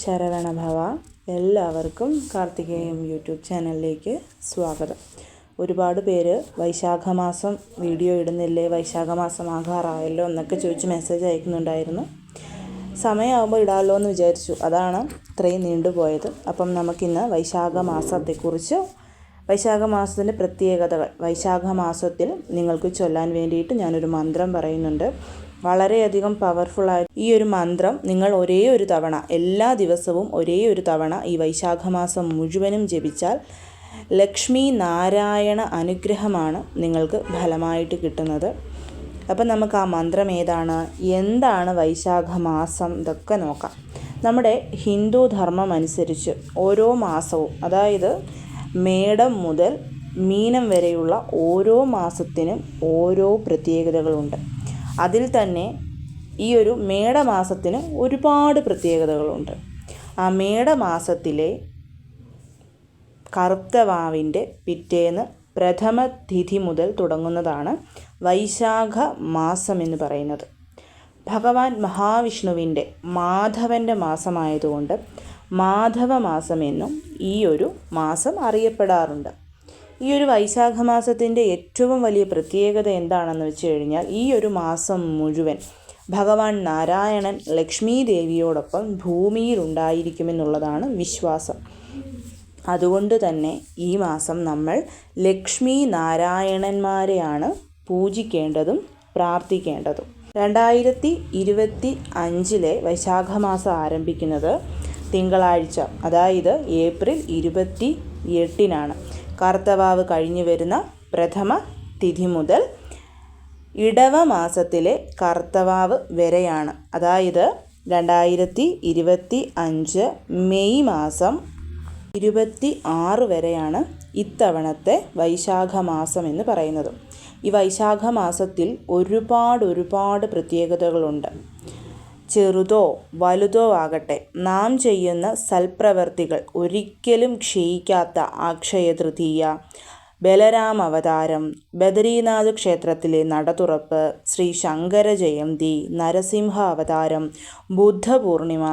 ശരവണഭവ എല്ലാവർക്കും കാർത്തികേയം യൂട്യൂബ് ചാനലിലേക്ക് സ്വാഗതം. ഒരുപാട് പേര് വൈശാഖ മാസം വീഡിയോ ഇടുന്നില്ലേ വൈശാഖ മാസം ആകാറായല്ലോ എന്നൊക്കെ ചോദിച്ച് മെസ്സേജ് അയക്കുന്നുണ്ടായിരുന്നു. സമയമാകുമ്പോൾ ഇടാമല്ലോ എന്ന് വിചാരിച്ചു. അതാണ് ഇത്രയും നീണ്ടുപോയത് അപ്പം നമുക്കിന്ന് വൈശാഖ മാസത്തെക്കുറിച്ച് വൈശാഖ മാസത്തിന്റെ പ്രത്യേകതകൾ വൈശാഖ മാസത്തിൽ നിങ്ങൾക്ക് ചൊല്ലാൻ വേണ്ടിയിട്ട് ഞാനൊരു മന്ത്രം പറയുന്നുണ്ട്. വളരെയധികം പവർഫുള്ളായ ഈ ഒരു മന്ത്രം നിങ്ങൾ ഒരേ ഒരു തവണ എല്ലാ ദിവസവും ഒരേ ഒരു തവണ ഈ വൈശാഖ മാസം മുഴുവനും ജപിച്ചാൽ ലക്ഷ്മി നാരായണ അനുഗ്രഹമാണ് നിങ്ങൾക്ക് ഫലമായിട്ട് കിട്ടുന്നത്. അപ്പം നമുക്ക് ആ മന്ത്രം ഏതാണ്? എന്താണ് വൈശാഖ മാസം ഇതൊക്കെ നോക്കാം. നമ്മുടെ ഹിന്ദു ധർമ്മം അനുസരിച്ച് ഓരോ മാസവും അതായത് മേടം മുതൽ മീനം വരെയുള്ള ഓരോ മാസത്തിനും ഓരോ പ്രത്യേകതകളുണ്ട്. അതിൽ തന്നെ ഈ ഒരു മേടമാസത്തിന് ഒരുപാട് പ്രത്യേകതകളുണ്ട്. ആ മേടമാസത്തിലെ കറുത്തവാവിന്റെ പിറ്റേന്ന് പ്രഥമ തിഥി മുതൽ തുടങ്ങുന്നതാണ് വൈശാഖ മാസം എന്ന് പറയുന്നത്. ഭഗവാൻ മഹാവിഷ്ണുവിന്റെ മാധവന്റെ മാസമായതുകൊണ്ട് മാധവ മാസമെന്നും ഈ ഒരു മാസം അറിയപ്പെടാറുണ്ട്. ഈ ഒരു വൈശാഖ മാസത്തിന്റെ ഏറ്റവും വലിയ പ്രത്യേകത എന്താണെന്ന് വെച്ച് കഴിഞ്ഞാൽ ഈ ഒരു മാസം മുഴുവൻ ഭഗവാൻ നാരായണൻ ലക്ഷ്മി ദേവിയോടൊപ്പം ഭൂമിയിൽ ഉണ്ടായിരിക്കുമെന്നുള്ളതാണ് വിശ്വാസം. അതുകൊണ്ട് തന്നെ ഈ മാസം നമ്മൾ ലക്ഷ്മി നാരായണന്മാരെയാണ് പൂജിക്കേണ്ടതും പ്രാർത്ഥിക്കേണ്ടതും. രണ്ടായിരത്തി ഇരുപത്തി അഞ്ചിലെ വൈശാഖ മാസം ആരംഭിക്കുന്നത് തിങ്കളാഴ്ച അതായത് ഏപ്രിൽ ഇരുപത്തി എട്ടിനാണ്. കറുത്തവാവ് കഴിഞ്ഞു വരുന്ന പ്രഥമ തിഥി മുതൽ ഇടവ മാസത്തിലെ കർത്തവാവ് വരെയാണ്. അതായത് രണ്ടായിരത്തി ഇരുപത്തി അഞ്ച് മെയ് മാസം ഇരുപത്തി ആറ് വരെയാണ് ഇത്തവണത്തെ വൈശാഖ മാസം എന്ന് പറയുന്നത്. ഈ വൈശാഖ മാസത്തിൽ ഒരുപാട് ഒരുപാട് പ്രത്യേകതകളുണ്ട്. ചെറുതോ വലുതോ ആകട്ടെ. നാം ചെയ്യുന്ന സൽപ്രവർത്തികൾ ഒരിക്കലും ക്ഷയിക്കാത്ത അക്ഷയ തൃതീയ ബലരാം അവതാരം ബദരീനാഥ് ക്ഷേത്രത്തിലെ നടതുറപ്പ് ശ്രീ ശങ്കര ജയന്തി നരസിംഹ അവതാരം ബുദ്ധപൂർണിമ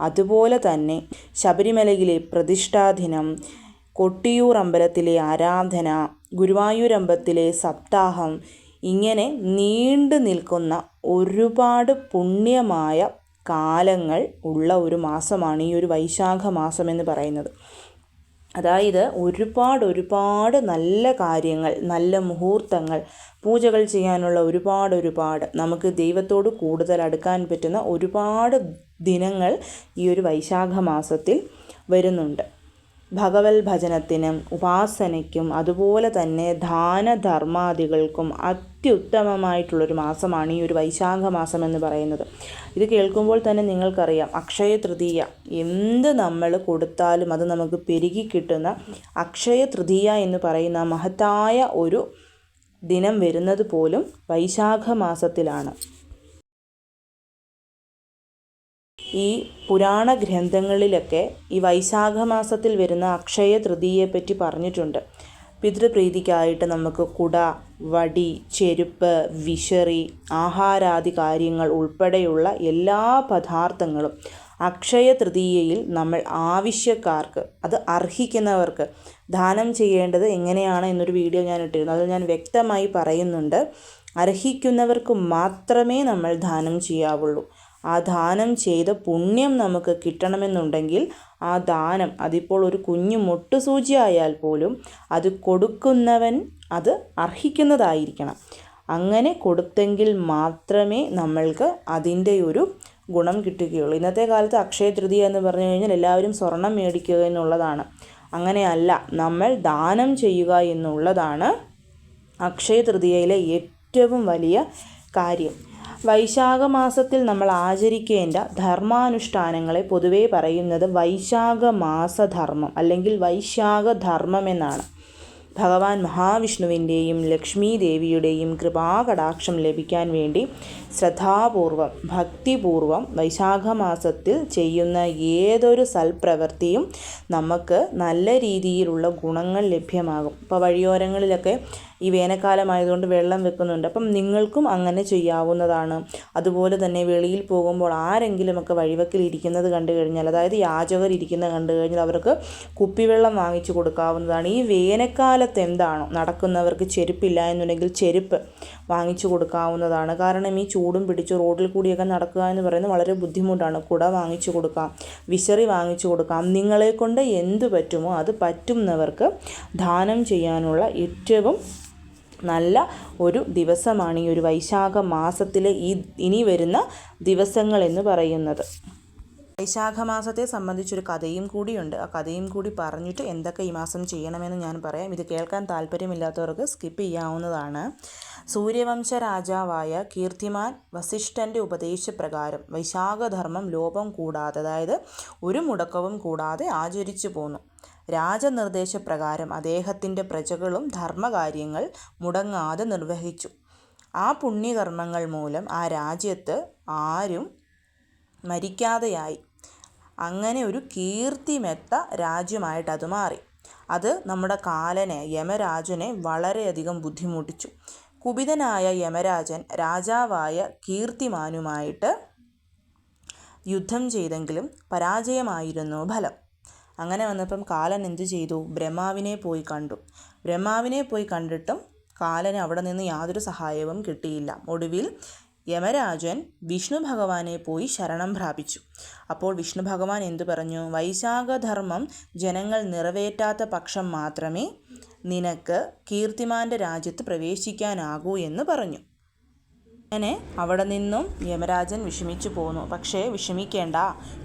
അതുപോലെ തന്നെ ശബരിമലയിലെ പ്രതിഷ്ഠാദിനം കൊട്ടിയൂർ അമ്പലത്തിലെ ആരാധന ഗുരുവായൂർ അമ്പലത്തിലെ സപ്താഹം ഇങ്ങനെ നീണ്ടു നിൽക്കുന്ന ഒരുപാട് പുണ്യമായ കാലങ്ങൾ ഉള്ള ഒരു മാസമാണ് ഈ ഒരു വൈശാഖ മാസം എന്ന് പറയുന്നത്. അതായത് ഒരുപാട് ഒരുപാട് നല്ല കാര്യങ്ങൾ നല്ല മുഹൂർത്തങ്ങൾ പൂജകൾ ചെയ്യാനുള്ള ഒരുപാട് ഒരുപാട് നമുക്ക് ദൈവത്തോട് കൂടുതൽ അടുക്കാൻ പറ്റുന്ന ഒരുപാട് ദിനങ്ങൾ ഈ ഒരു വൈശാഖ മാസത്തിൽ വരുന്നുണ്ട്. ഭഗവത് ഭജനത്തിനും ഉപാസനയ്ക്കും അതുപോലെ തന്നെ ദാനധർമാദികൾക്കും അത്യുത്തമമായിട്ടുള്ളൊരു മാസമാണ് ഈ ഒരു വൈശാഖ മാസം എന്ന് പറയുന്നത്. ഇത് കേൾക്കുമ്പോൾ തന്നെ നിങ്ങൾക്കറിയാം അക്ഷയ തൃതീയ. എന്ത് നമ്മൾ കൊടുത്താലും അത് നമുക്ക് പെരുകി കിട്ടുന്ന അക്ഷയ തൃതീയ എന്ന് പറയുന്ന മഹത്തായ ഒരു ദിനം വരുന്നത് പോലും വൈശാഖ മാസത്തിലാണ്. ഈ പുരാണ ഗ്രന്ഥങ്ങളിലൊക്കെ ഈ വൈശാഖ മാസത്തിൽ വരുന്ന അക്ഷയ തൃതീയയെപ്പറ്റി പറഞ്ഞിട്ടുണ്ട്. പിതൃപ്രീതിക്കായിട്ട് നമുക്ക് കുട വടി ചെരുപ്പ് വിശറി ആഹാരാദി കാര്യങ്ങൾ ഉൾപ്പെടെയുള്ള എല്ലാ പദാർത്ഥങ്ങളും അക്ഷയ തൃതീയയിൽ നമ്മൾ ആവശ്യക്കാർക്ക് അത് അർഹിക്കുന്നവർക്ക് ദാനം ചെയ്യേണ്ടത് എങ്ങനെയാണ് എന്നൊരു വീഡിയോ ഞാൻ ഇട്ടിരുന്നു. അതിൽ ഞാൻ വ്യക്തമായി പറയുന്നുണ്ട് അർഹിക്കുന്നവർക്ക് മാത്രമേ നമ്മൾ ദാനം ചെയ്യാവുള്ളൂ. ആ ദാനം ചെയ്ത പുണ്യം നമുക്ക് കിട്ടണമെന്നുണ്ടെങ്കിൽ ആ ദാനം അതിപ്പോൾ ഒരു കുഞ്ഞു മുട്ടു ആയാൽ പോലും അത് കൊടുക്കുന്നവൻ അത് അർഹിക്കുന്നതായിരിക്കണം. അങ്ങനെ കൊടുത്തെങ്കിൽ മാത്രമേ നമ്മൾക്ക് അതിന്റെ ഒരു ഗുണം കിട്ടുകയുള്ളൂ. ഇന്നത്തെ കാലത്ത് അക്ഷയ തൃതീയ എന്ന് പറഞ്ഞു കഴിഞ്ഞാൽ എല്ലാവരും സ്വർണം മേടിക്കുക എന്നുള്ളതാണ്. അങ്ങനെയല്ല നമ്മൾ ദാനം ചെയ്യുക എന്നുള്ളതാണ് അക്ഷയ തൃതീയയിലെ ഏറ്റവും വലിയ കാര്യം. വൈശാഖ മാസത്തിൽ നമ്മൾ ആചരിക്കേണ്ട ധർമാനുഷ്ഠാനങ്ങളെ പൊതുവേ പറയുന്നത് വൈശാഖ മാസധർമ്മം അല്ലെങ്കിൽ വൈശാഖ ധർമ്മം എന്നാണ്. ഭഗവാൻ മഹാവിഷ്ണുവിന്റെയും ലക്ഷ്മി ദേവിയുടെയും കൃപാകടാക്ഷം ലഭിക്കാൻ വേണ്ടി ശ്രദ്ധാപൂർവം ഭക്തിപൂർവം വൈശാഖ മാസത്തിൽ ചെയ്യുന്ന ഏതൊരു സൽപ്രവൃത്തിയും നമുക്ക് നല്ല രീതിയിലുള്ള ഗുണങ്ങൾ ലഭ്യമാകും. ഇപ്പോൾ വഴിയോരങ്ങളിലൊക്കെ ഈ വേനൽക്കാലമായതുകൊണ്ട് വെള്ളം വെക്കുന്നുണ്ട്. അപ്പം നിങ്ങൾക്കും അങ്ങനെ ചെയ്യാവുന്നതാണ്. അതുപോലെ തന്നെ വെളിയിൽ പോകുമ്പോൾ ആരെങ്കിലുമൊക്കെ വഴിവക്കിൽ ഇരിക്കുന്നത് കണ്ടു കഴിഞ്ഞാൽ അതായത് യാചകർ ഇരിക്കുന്നത് കണ്ടു കഴിഞ്ഞാൽ അവർക്ക് കുപ്പിവെള്ളം വാങ്ങിച്ചു കൊടുക്കാവുന്നതാണ്. ഈ വേനൽക്കാലത്ത് എന്താണോ നടക്കുന്നവർക്ക് ചെരുപ്പില്ല എന്നുണ്ടെങ്കിൽ ചെരുപ്പ് വാങ്ങിച്ചു കൊടുക്കാവുന്നതാണ്. കാരണം ഈ ചൂടും പിടിച്ച് റോഡിൽ കൂടിയൊക്കെ നടക്കുക എന്ന് പറയുന്നത് വളരെ ബുദ്ധിമുട്ടാണ്. കുട വാങ്ങിച്ചു കൊടുക്കാം വിശറി വാങ്ങിച്ചു കൊടുക്കാം. നിങ്ങളെ കൊണ്ട് എന്ത് പറ്റുമോ അത് പറ്റുന്നവർക്ക് ദാനം ചെയ്യാനുള്ള ഏറ്റവും നല്ല ഒരു ദിവസമാണ് ഈ ഒരു വൈശാഖ മാസത്തിലെ ഈ ഇനി വരുന്ന ദിവസങ്ങൾ എന്ന് പറയുന്നത്. വൈശാഖ മാസത്തെ സംബന്ധിച്ചൊരു കഥയും കൂടിയുണ്ട്. ആ കഥയും കൂടി പറഞ്ഞിട്ട് എന്തൊക്കെ ഈ മാസം ചെയ്യണമെന്ന് ഞാൻ പറയാം. ഇത് കേൾക്കാൻ താല്പര്യമില്ലാത്തവർക്ക് സ്കിപ്പ് ചെയ്യാവുന്നതാണ്. സൂര്യവംശ രാജാവായ കീർത്തിമാൻ വസിഷ്ഠന്റെ ഉപദേശപ്രകാരം വൈശാഖധർമ്മം ലോപം കൂടാതെ അതായത് ഒരു മുടക്കവും കൂടാതെ ആചരിച്ചു പോന്നു. രാജനിർദ്ദേശപ്രകാരം അദ്ദേഹത്തിന്റെ പ്രജകളും ധർമ്മകാര്യങ്ങൾ മുടങ്ങാതെ നിർവഹിച്ചു. ആ പുണ്യകർമ്മങ്ങൾ മൂലം ആ രാജ്യത്ത് ആരും മരിക്കാതെയായി. അങ്ങനെ ഒരു കീർത്തിമെത്ത രാജ്യമായിട്ട് അത് മാറി. അത് നമ്മുടെ കാലനെ യമരാജനെ വളരെയധികം ബുദ്ധിമുട്ടിച്ചു. കുപിതനായ യമരാജൻ രാജാവായ കീർത്തിമാനുമായിട്ട് യുദ്ധം ചെയ്തെങ്കിലും പരാജയമായിരുന്നു ഫലം. അങ്ങനെ വന്നപ്പം കാലൻ എന്തു ചെയ്തു? ബ്രഹ്മാവിനെ പോയി കണ്ടു. ബ്രഹ്മാവിനെ പോയി കണ്ടിട്ടും കാലന് അവിടെ നിന്ന് യാതൊരു സഹായവും കിട്ടിയില്ല. ഒടുവിൽ യമരാജൻ വിഷ്ണു ഭഗവാനെ പോയി ശരണം പ്രാപിച്ചു. അപ്പോൾ വിഷ്ണു ഭഗവാൻ എന്തു പറഞ്ഞു? വൈശാഖധർമ്മം ജനങ്ങൾ നിറവേറ്റാത്ത പക്ഷം മാത്രമേ നിനക്ക് കീർത്തിമാന്റെ രാജ്യത്ത് പ്രവേശിക്കാനാകൂ എന്ന് പറഞ്ഞു. അങ്ങനെ അവിടെ നിന്നും യമരാജൻ വിഷമിച്ചു പോന്നു. പക്ഷേ വിഷമിക്കേണ്ട.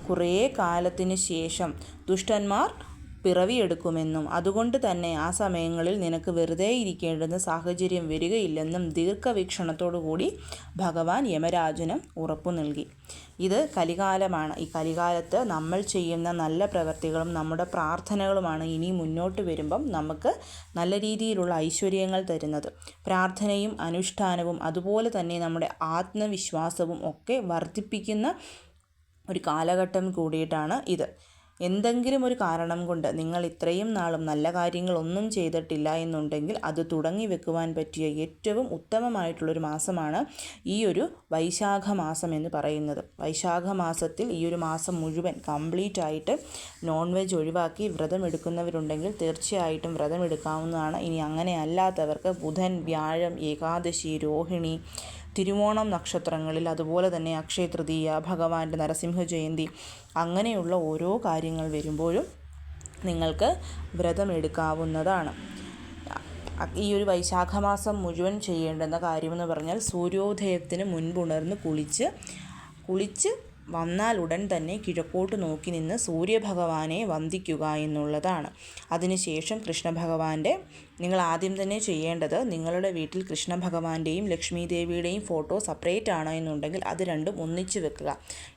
കുറേ കാലത്തിന് ശേഷം ദുഷ്ടന്മാർ പിറവിയെടുക്കുമെന്നും അതുകൊണ്ട് തന്നെ ആ സമയങ്ങളിൽ നിനക്ക് വെറുതെ ഇരിക്കേണ്ടുന്ന സാഹചര്യം വരികയില്ലെന്നും ദീർഘവീക്ഷണത്തോടുകൂടി ഭഗവാൻ യമരാജനും ഉറപ്പു നൽകി. ഇത് കലികാലമാണ്. ഈ കലികാലത്ത് നമ്മൾ ചെയ്യുന്ന നല്ല പ്രവൃത്തികളും നമ്മുടെ പ്രാർത്ഥനകളുമാണ് ഇനി മുന്നോട്ട് വരുമ്പം നമുക്ക് നല്ല രീതിയിലുള്ള ഐശ്വര്യങ്ങൾ തരുന്നത്. പ്രാർത്ഥനയും അനുഷ്ഠാനവും അതുപോലെ തന്നെ നമ്മുടെ ആത്മവിശ്വാസവും ഒക്കെ വർദ്ധിപ്പിക്കുന്ന ഒരു കാലഘട്ടം കൂടിയിട്ടാണ് ഇത്. എന്തെങ്കിലും ഒരു കാരണം കൊണ്ട് നിങ്ങൾ ഇത്രയും നാളും നല്ല കാര്യങ്ങളൊന്നും ചെയ്തിട്ടില്ല എന്നുണ്ടെങ്കിൽ അത് തുടങ്ങി വെക്കുവാൻ പറ്റിയ ഏറ്റവും ഉത്തമമായിട്ടുള്ളൊരു മാസമാണ് ഈ ഒരു വൈശാഖ മാസം എന്ന് പറയുന്നത്. വൈശാഖ മാസത്തിൽ ഈ ഒരു മാസം മുഴുവൻ കംപ്ലീറ്റ് ആയിട്ട് നോൺ വെജ് ഒഴിവാക്കി വ്രതം എടുക്കുന്നവരുണ്ടെങ്കിൽ തീർച്ചയായിട്ടും വ്രതം എടുക്കാവുന്നതാണ്. ഇനി അങ്ങനെ അല്ലാത്തവർക്ക് ബുധൻ വ്യാഴം ഏകാദശി രോഹിണി തിരുവോണം നക്ഷത്രങ്ങളിൽ അതുപോലെ തന്നെ അക്ഷയ തൃതീയ ഭഗവാന്റെ നരസിംഹ ജയന്തി അങ്ങനെയുള്ള ഓരോ കാര്യങ്ങൾ വരുമ്പോഴും നിങ്ങൾക്ക് വ്രതമെടുക്കാവുന്നതാണ്. ഈ ഒരു വൈശാഖ മാസം മുഴുവൻ ചെയ്യേണ്ടുന്ന കാര്യമെന്ന് പറഞ്ഞാൽ സൂര്യോദയത്തിന് മുൻപുണർന്ന് കുളിച്ച് കുളിച്ച് വന്നാൽ ഉടൻ തന്നെ കിഴക്കോട്ട് നോക്കി നിന്ന് സൂര്യഭഗവാനെ വന്ദിക്കുക എന്നുള്ളതാണ്. അതിനുശേഷം കൃഷ്ണഭഗവാന്റെ നിങ്ങൾ ആദ്യം തന്നെ ചെയ്യേണ്ടത് നിങ്ങളുടെ വീട്ടിൽ കൃഷ്ണഭഗവാന്റെയും ലക്ഷ്മി ദേവിയുടെയും ഫോട്ടോ സെപ്പറേറ്റ് ആണോ എന്നുണ്ടെങ്കിൽ അത് രണ്ടും ഒന്നിച്ച് വെക്കുക.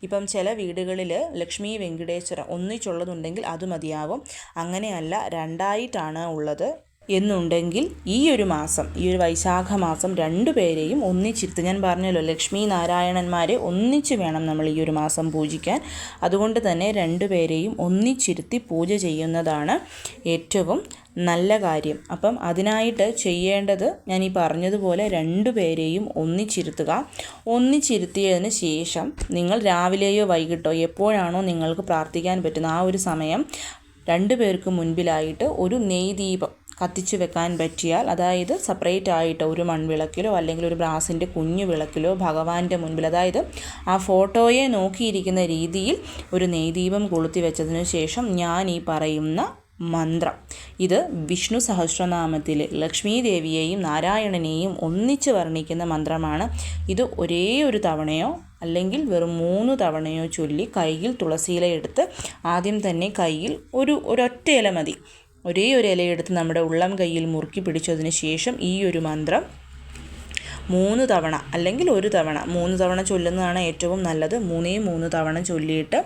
ഇപ്പം ചില വീടുകളിൽ ലക്ഷ്മി വെങ്കടേശ്വര ഒന്നിച്ചുള്ളതുണ്ടെങ്കിൽ അത് മതിയാവും. അങ്ങനെയല്ല രണ്ടായിട്ടാണ് ഉള്ളത്. എന്നുണ്ടെങ്കിൽ ഈ ഒരു മാസം ഈ ഒരു വൈശാഖ മാസം രണ്ടു പേരെയും ഒന്നിച്ചിരുത്ത് ഞാൻ പറഞ്ഞല്ലോ ലക്ഷ്മി നാരായണന്മാരെ ഒന്നിച്ച് വേണം നമ്മൾ ഈ ഒരു മാസം പൂജിക്കാൻ. അതുകൊണ്ട് തന്നെ രണ്ടു പേരെയും ഒന്നിച്ചിരുത്തി പൂജ ചെയ്യുന്നതാണ് ഏറ്റവും നല്ല കാര്യം. അപ്പം അതിനായിട്ട് ചെയ്യേണ്ടത് ഞാൻ ഈ പറഞ്ഞതുപോലെ രണ്ടു പേരെയും ഒന്നിച്ചിരുത്തുക. ഒന്നിച്ചിരുത്തിയതിന് ശേഷം നിങ്ങൾ രാവിലെയോ വൈകിട്ടോ എപ്പോഴാണോ നിങ്ങൾക്ക് പ്രാർത്ഥിക്കാൻ പറ്റുന്ന ആ ഒരു സമയം രണ്ടു പേർക്ക് മുൻപിലായിട്ട് ഒരു നെയ്ദീപം കത്തിച്ചു വെക്കാൻ പറ്റിയാൽ അതായത് സെപ്പറേറ്റ് ആയിട്ട് ഒരു മൺവിളക്കിലോ അല്ലെങ്കിൽ ഒരു ബ്രാസിന്റെ കുഞ്ഞു വിളക്കിലോ ഭഗവാന്റെ മുൻപിൽ അതായത് ആ ഫോട്ടോയെ നോക്കിയിരിക്കുന്ന രീതിയിൽ ഒരു നെയ്ദീപം കൊളുത്തി വെച്ചതിന് ശേഷം ഞാൻ ഈ പറയുന്ന മന്ത്രം. ഇത് വിഷ്ണു സഹസ്രനാമത്തിൽ ലക്ഷ്മി ദേവിയെയും നാരായണനെയും ഒന്നിച്ച് വർണിക്കുന്ന മന്ത്രമാണ്. ഇത് ഒരേ ഒരു തവണയോ അല്ലെങ്കിൽ വെറും മൂന്ന് തവണയോ ചൊല്ലി കയ്യിൽ തുളസിയില എടുത്ത് ആദ്യം തന്നെ കയ്യിൽ ഒരു ഒരൊറ്റ ഇല മതി. ഒരേ ഒരു ഇലയെടുത്ത് നമ്മുടെ ഉള്ളം കയ്യിൽ മുറുക്കി പിടിച്ചതിന് ശേഷം ഈ ഒരു മന്ത്രം മൂന്ന് തവണ അല്ലെങ്കിൽ ഒരു തവണ മൂന്ന് തവണ ചൊല്ലുന്നതാണ് ഏറ്റവും നല്ലത്. മൂന്നേ മൂന്ന് തവണ ചൊല്ലിയിട്ട്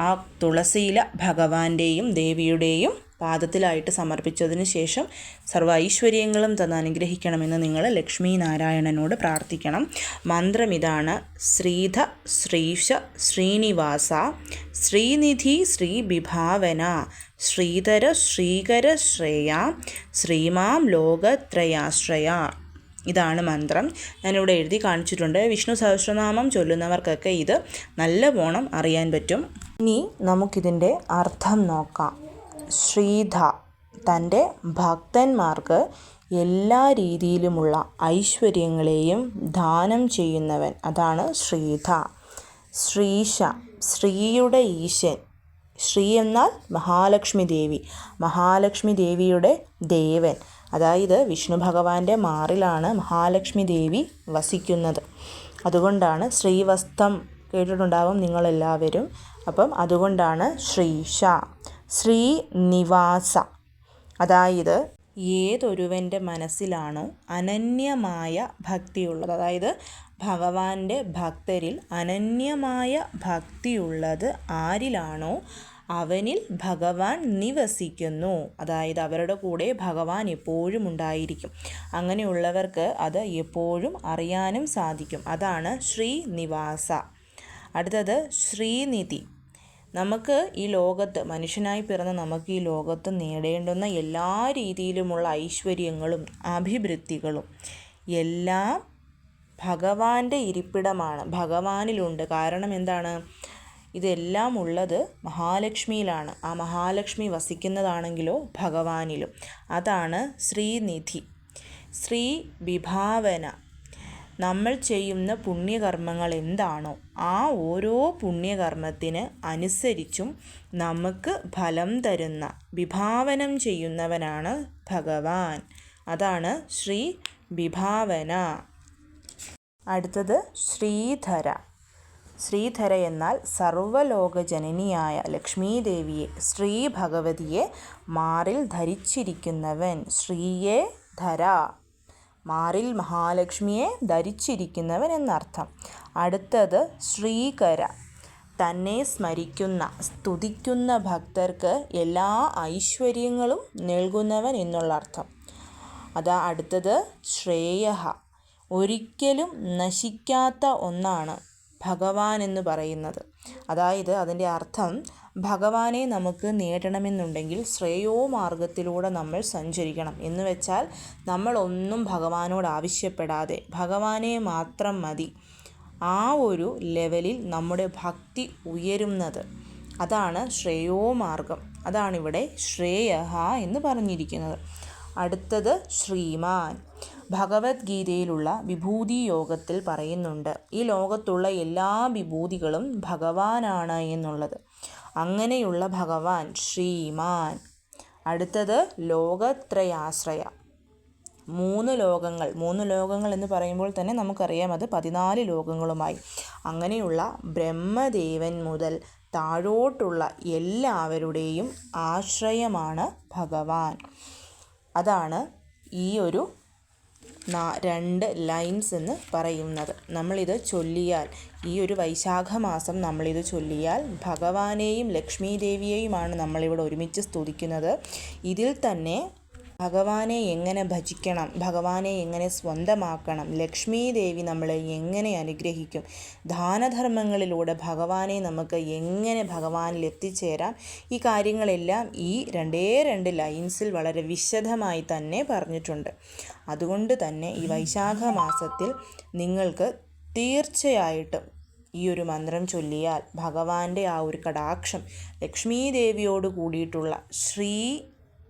ആ തുളസിയില ഭഗവാന്റെയും ദേവിയുടെയും പാദത്തിലായിട്ട് സമർപ്പിച്ചതിന് ശേഷം സർവ ഐശ്വര്യങ്ങളും തന്ന് അനുഗ്രഹിക്കണമെന്ന് നിങ്ങൾ ലക്ഷ്മി നാരായണനോട് പ്രാർത്ഥിക്കണം. മന്ത്രം ഇതാണ്. ശ്രീധ ശ്രീഷ ശ്രീനിവാസ ശ്രീനിധി ശ്രീബിഭാവന ശ്രീധര ശ്രീകര ശ്രേയ ശ്രീമാം ലോകത്രയാശ്രയ ഇതാണ് മന്ത്രം. ഞാനിവിടെ എഴുതി കാണിച്ചിട്ടുണ്ട്. വിഷ്ണു സഹസ്രനാമം ചൊല്ലുന്നവർക്കൊക്കെ ഇത് നല്ല നല്ലവണ്ണം അറിയാൻ പറ്റും. ഇനി നമുക്കിതിന്റെ അർത്ഥം നോക്കാം. ശ്രീധ തന്റെ ഭക്തന്മാർക്ക് എല്ലാ രീതിയിലുമുള്ള ഐശ്വര്യങ്ങളെയും ദാനം ചെയ്യുന്നവൻ അതാണ് ശ്രീധ. ശ്രീശ ശ്രീയുടെ ഈശൻ ശ്രീ എന്നാൽ മഹാലക്ഷ്മി ദേവി. മഹാലക്ഷ്മി ദേവിയുടെ ദേവൻ. അതായത് വിഷ്ണു ഭഗവാന്റെ മാറിലാണ് മഹാലക്ഷ്മി ദേവി വസിക്കുന്നത്. അതുകൊണ്ടാണ് ശ്രീവസ്തം കേട്ടിട്ടുണ്ടാവും നിങ്ങളെല്ലാവരും. അപ്പം അതുകൊണ്ടാണ് ശ്രീഷ ശ്രീനിവാസ. അതായത് ഏതൊരുവന്റെ മനസ്സിലാണോ അനന്യമായ ഭക്തിയുള്ളത്. അതായത് ഭഗവാന്റെ ഭക്തരിൽ അനന്യമായ ഭക്തിയുള്ളത് ആരിലാണോ അവനിൽ ഭഗവാൻ നിവസിക്കുന്നു. അതായത് അവരുടെ കൂടെ ഭഗവാൻ എപ്പോഴും ഉണ്ടായിരിക്കും. അങ്ങനെയുള്ളവർക്ക് അത് എപ്പോഴും അറിയാനും സാധിക്കും. അതാണ് ശ്രീനിവാസ. അടുത്തത് ശ്രീനിധി. നമുക്ക് ഈ ലോകത്ത് മനുഷ്യനായി പിറന്ന നമുക്ക് ഈ ലോകത്ത് നേടേണ്ടുന്ന എല്ലാ രീതിയിലുമുള്ള ഐശ്വര്യങ്ങളും അഭിവൃദ്ധികളും എല്ലാം ഭഗവാന്റെ ഇരിപ്പിടമാണ് ഭഗവാനിലുണ്ട്. കാരണം എന്താണ്? ഇതെല്ലാം ഉള്ളത് മഹാലക്ഷ്മിയിലാണ്. ആ മഹാലക്ഷ്മി വസിക്കുന്നതാണെങ്കിലോ ഭഗവാനിലും. അതാണ് ശ്രീനിധി. ശ്രീ വിഭാവന. നമ്മൾ ചെയ്യുന്ന പുണ്യകർമ്മങ്ങൾ എന്താണോ ആ ഓരോ പുണ്യകർമ്മത്തിന് അനുസരിച്ചും നമുക്ക് ഫലം തരുന്ന വിഭാവനം ചെയ്യുന്നവനാണ് ഭഗവാൻ. അതാണ് ശ്രീ വിഭാവന. അടുത്തത് ശ്രീധര. ശ്രീധര എന്നാൽ സർവലോകജനനിയായ ലക്ഷ്മീദേവിയെ ശ്രീ ഭഗവതിയെ മാറിൽ ധരിച്ചിരിക്കുന്നവൻ. ശ്രീയെ ധര. മാറിൽ മഹാലക്ഷ്മിയെ ധരിച്ചിരിക്കുന്നവൻ എന്നർത്ഥം. അടുത്തത് ശ്രീകര. തന്നെ സ്മരിക്കുന്ന സ്തുതിക്കുന്ന ഭക്തർക്ക് എല്ലാ ഐശ്വര്യങ്ങളും നൽകുന്നവൻ എന്നുള്ള അർത്ഥം. അതാ അടുത്തത് ശ്രേയ ഒരിക്കലും നശിക്കാത്ത ഒന്നാണ് ഭഗവാൻ എന്ന് പറയുന്നത്. അതായത് അതിന്റെ അർത്ഥം ഭഗവാനെ നമുക്ക് നേടണമെന്നുണ്ടെങ്കിൽ ശ്രേയോ മാർഗത്തിലൂടെ നമ്മൾ സഞ്ചരിക്കണം. എന്ന് വെച്ചാൽ നമ്മളൊന്നും ഭഗവാനോട് ആവശ്യപ്പെടാതെ ഭഗവാനെ മാത്രം മതി. ആ ഒരു ലെവലിൽ നമ്മുടെ ഭക്തി ഉയരുന്നത്. അതാണ് ശ്രേയോ മാർഗം അതാണിവിടെ ശ്രേയഹ എന്ന് പറഞ്ഞിരിക്കുന്നത്. അടുത്തത് ശ്രീമാൻ. ഭഗവത്ഗീതയിലുള്ള വിഭൂതി യോഗത്തിൽ പറയുന്നുണ്ട് ഈ ലോകത്തുള്ള എല്ലാ വിഭൂതികളും ഭഗവാനാണ് എന്നുള്ളത്. അങ്ങനെയുള്ള ഭഗവാൻ ശ്രീമാൻ. അടുത്തത് ലോകത്രയാശ്രയ. മൂന്ന് ലോകങ്ങൾ മൂന്ന് ലോകങ്ങൾ എന്ന് പറയുമ്പോൾ തന്നെ നമുക്കറിയാം അത് പതിനാല് ലോകങ്ങളുമായി. അങ്ങനെയുള്ള ബ്രഹ്മദേവൻ മുതൽ താഴോട്ടുള്ള എല്ലാവരുടെയും ആശ്രയമാണ് ഭഗവാൻ. അതാണ് ഈ ഒരു രണ്ട് ലൈൻസ് എന്ന് പറയുന്നത്. നമ്മളിത് ചൊല്ലിയാൽ ഈ ഒരു വൈശാഖ മാസം നമ്മളിത് ചൊല്ലിയാൽ ഭഗവാനെയും ലക്ഷ്മി ദേവിയെയുമാണ് നമ്മളിവിടെ ഒരുമിച്ച് സ്തുതിക്കുന്നത്. ഇതിൽ തന്നെ ഭഗവാനെ എങ്ങനെ ഭജിക്കണം ഭഗവാനെ എങ്ങനെ സ്വന്തമാക്കണം ലക്ഷ്മീദേവി നമ്മളെ എങ്ങനെ അനുഗ്രഹിക്കും ദാനധർമ്മങ്ങളിലൂടെ ഭഗവാനെ നമുക്ക് എങ്ങനെ ഭഗവാനിൽ എത്തിച്ചേരാം ഈ കാര്യങ്ങളെല്ലാം ഈ രണ്ടേ രണ്ട് ലൈൻസിൽ വളരെ വിശദമായി തന്നെ പറഞ്ഞിട്ടുണ്ട്. അതുകൊണ്ട് തന്നെ ഈ വൈശാഖ മാസത്തിൽ നിങ്ങൾക്ക് തീർച്ചയായിട്ടും ഈ ഒരു മന്ത്രം ചൊല്ലിയാൽ ഭഗവാന്റെ ആ ഒരു കടാക്ഷം ലക്ഷ്മീ ദേവിയോട് കൂടിയിട്ടുള്ള ശ്രീ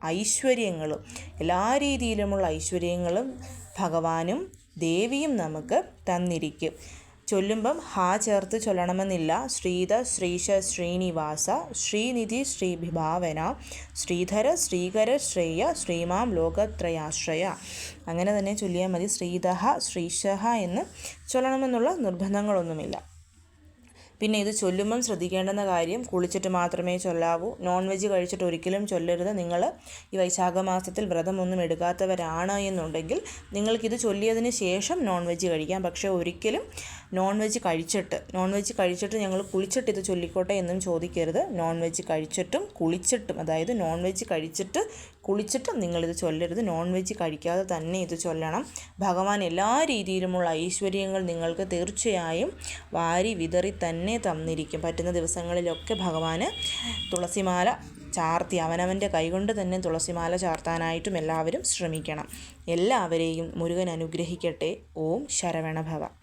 ഐശ്വര്യങ്ങളും എല്ലാ രീതിയിലുമുള്ള ഐശ്വര്യങ്ങളും ഭഗവാനും ദേവിയും നമുക്ക് തന്നിരിക്കും. ചൊല്ലുമ്പം ഹാ ചേർത്ത് ചൊല്ലണമെന്നില്ല. ശ്രീധ ശ്രീശ ശ്രീനിവാസ ശ്രീനിധി ശ്രീഭിഭാവന ശ്രീധര ശ്രീകര ശ്രേയ ശ്രീമാം ലോകത്രയാശ്രയ. അങ്ങനെ തന്നെ ചൊല്ലിയാൽ മതി. ശ്രീധ ശ്രീശ എന്ന് ചൊല്ലണമെന്നുള്ള നിർബന്ധങ്ങളൊന്നുമില്ല. പിന്നെ ഇത് ചൊല്ലുമ്പം ശ്രദ്ധിക്കേണ്ടുന്ന കാര്യം കുളിച്ചിട്ട് മാത്രമേ ചൊല്ലാവൂ. നോൺ വെജ് കഴിച്ചിട്ട് ഒരിക്കലും ചൊല്ലരുത്. നിങ്ങൾ ഈ വൈശാഖ മാസത്തിൽ വ്രതമൊന്നും എടുക്കാത്തവരാണ് എന്നുണ്ടെങ്കിൽ നിങ്ങൾക്കിത് ചൊല്ലിയതിന് ശേഷം നോൺ വെജ് കഴിക്കാം. പക്ഷേ ഒരിക്കലും നോൺ വെജ് കഴിച്ചിട്ട്. നോൺ വെജ് കഴിച്ചിട്ട് ഞങ്ങൾ കുളിച്ചിട്ട് ഇത് ചൊല്ലിക്കോട്ടെ എന്നും ചോദിക്കരുത്. നോൺ വെജ് കഴിച്ചിട്ടും കുളിച്ചിട്ടും അതായത് നോൺ വെജ് കഴിച്ചിട്ട് കുളിച്ചിട്ടും നിങ്ങളിത് ചൊല്ലരുത്. നോൺ വെജ് കഴിക്കാതെ തന്നെ ഇത് ചൊല്ലണം. ഭഗവാൻ എല്ലാ രീതിയിലുമുള്ള ഐശ്വര്യങ്ങൾ നിങ്ങൾക്ക് തീർച്ചയായും വാരി വിതറി തന്നെ തന്നിരിക്കും. പറ്റുന്ന ദിവസങ്ങളിലൊക്കെ ഭഗവാന് തുളസിമാല ചാർത്തി അവനവന്റെ കൈകൊണ്ട് തന്നെ തുളസിമാല ചാർത്താനായിട്ടും എല്ലാവരും ശ്രമിക്കണം. എല്ലാവരെയും മുരുകൻ അനുഗ്രഹിക്കട്ടെ. ഓം ശരവണഭവ.